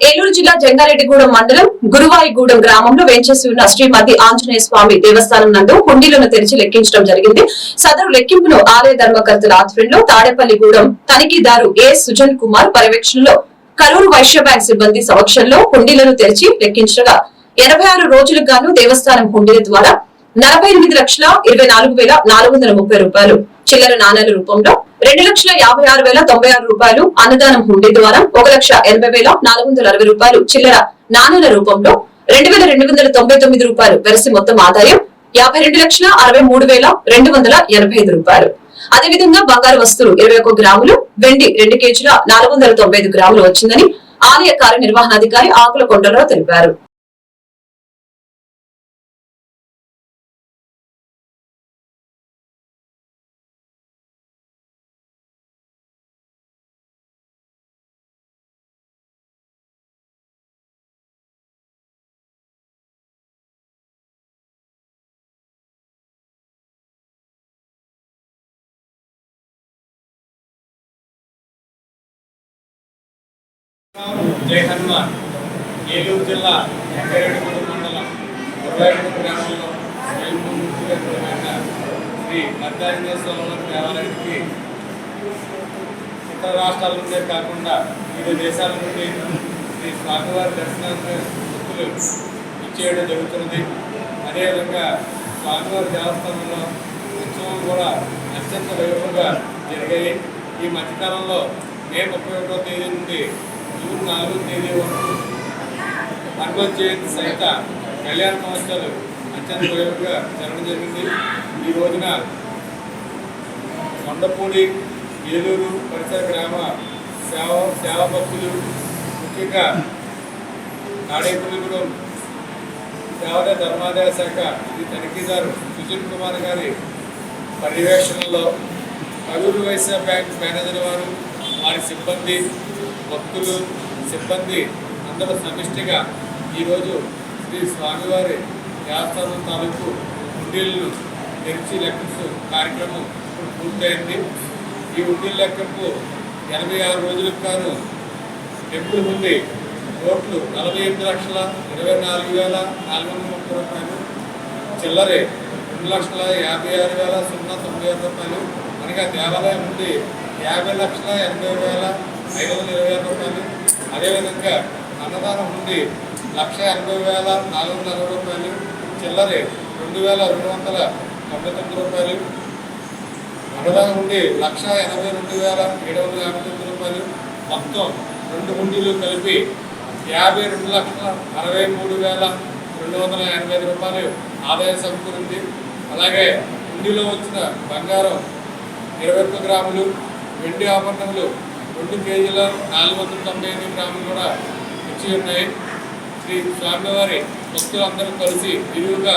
ఏలూరు జిల్లా జంగారెడ్డిగూడెం మండలం గురువాయిగూడెం గ్రామంలో వేంచేసి ఉన్న శ్రీమతి ఆంజనేయ స్వామి దేవస్థానం నందు హుండీలను తెరిచి లెక్కించడం జరిగింది. సదరు లెక్కింపును ఆలయ ధర్మకర్తల ఆధ్వర్యంలో తాడేపల్లిగూడెం తనిఖీదారు ఏ సుజన్ కుమార్ పర్యవేక్షణలో కరూరు వైశ్య బ్యాంక్ సిబ్బంది సమక్షంలో హుండీలను తెరిచి లెక్కించగా ఎనభై ఆరు రోజులకు గాను దేవస్థానం హుండీల ద్వారా నలభై ఎనిమిది లక్షల ఇరవై నాలుగు వేల నాలుగు వందల ముప్పై రూపాయలు చిల్లర నాణ్యాల రూపంలో రెండు లక్షల యాభై ఆరు వేల తొంభై ఆరు రూపాయలు అన్నదానం హుండీ ద్వారా ఒక లక్ష ఎనభై వేల నాలుగు వందల అరవై రూపాయలు చిల్లర నాణేల రూపంలో రెండు వేల రెండు వందల తొంభై తొమ్మిది రూపాయలు వెరసి మొత్తం ఆదాయం యాభై రెండు లక్షల అరవై మూడు వేల రెండు వందల ఎనభై ఐదు రూపాయలు. అదేవిధంగా బంగారు వస్తువులు ఇరవై ఒక్క గ్రాములు వెండి రెండు కేజీల నాలుగు వందల తొంభై ఐదు గ్రాములు వచ్చిందని ఆలయ కార్యనిర్వహణాధికారి ఆకుల కొండలరావు తెలిపారు. జై హనుమాన్. ఏలూరు జిల్లా వెంకరేడుగూడెం మండలం గుర్రాయిగూడెం గ్రామంలో శ్రీ మధ్యాహ్నేశ్వరంలో దేవాలయానికి ఇతర రాష్ట్రాల నుండే కాకుండా వివిధ దేశాల నుండి శ్రీ స్వామివారి దర్శనానికి భక్తులు ఇచ్చేయడం జరుగుతున్నది. అదేవిధంగా స్వామివారి దేవస్థానంలో ఉత్సవం కూడా అత్యంత వైభవంగా జరిగాయి. ఈ మధ్యకాలంలో మే ముప్పై ఒకటో తేదీ నుండి జూన్ నాలుగు తేదీ వరకు హనుమత్ జయంతి సహిత కళ్యాణ మహోత్సవాలు అత్యంత వైభవంగా జరగడం జరిగింది. ఈ రోజున కొండపూడి ఏలూరు పరిసర గ్రామ సేవ సేవా భక్తులు ముఖ్యంగా తాడేపల్లిగూడెం దేవాలయ ధర్మాదాయ శాఖ ఇది తనిఖీదారు సుజిత్ కుమార్ గారి పర్యవేక్షణలో కరూరు వైశ్య బ్యాంక్ మేనేజర్ వారు వారి సిబ్బంది భక్తులు సిబ్బంది అందరూ సమిష్టిగా ఈరోజు శ్రీ స్వామివారి దేవస్థానం తాలూకు హుండీలను తెరిచి లెక్కించు కార్యక్రమం ఇప్పుడు పూర్తయింది. ఈ హుండీల లెక్కింపు ఎనభై ఆరు రోజులకు కాను టెంపుల్ ఉంది? కోట్లు నలభై ఎనిమిది లక్షల ఇరవై నాలుగు వేల నాలుగు వందల ముప్పై రూపాయలు. చిల్లరే రెండు లక్షల యాభై ఆరు వేల సున్నా తొమ్మిది ఆరు రూపాయలు. అనగా దేవాలయం ఉంది యాభై లక్షల ఎనభై వేల ఐదు వందల ఇరవై అదేవిధంగా అన్నదానం ఉండి లక్ష ఎనభై వేల నాలుగు వందల అరవై రూపాయలు చిల్లరే రెండు వేల రెండు వందల తొంభై తొమ్మిది రూపాయలు. అన్నదానం ఉండి లక్ష ఎనభై రెండు వేల ఏడు వందల యాభై తొమ్మిది రూపాయలు. మొత్తం రెండు హుండీలు కలిపి యాభై రెండు లక్షల అరవై మూడు వేల రెండు వందల ఎనభై ఐదు రూపాయలు ఆదాయం సమకూరింది అలాగే హుండీలో వచ్చిన బంగారం ఇరవై ఒక్క గ్రాములు వెండి ఆభరణములు రెండు కేజీల నాలుగు వందల తొంభై ఎనిమిది గ్రాములు కూడా ఇచ్చి ఉన్నాయి. శ్రీ స్వామివారి భక్తులందరూ కలిసి విరివిగా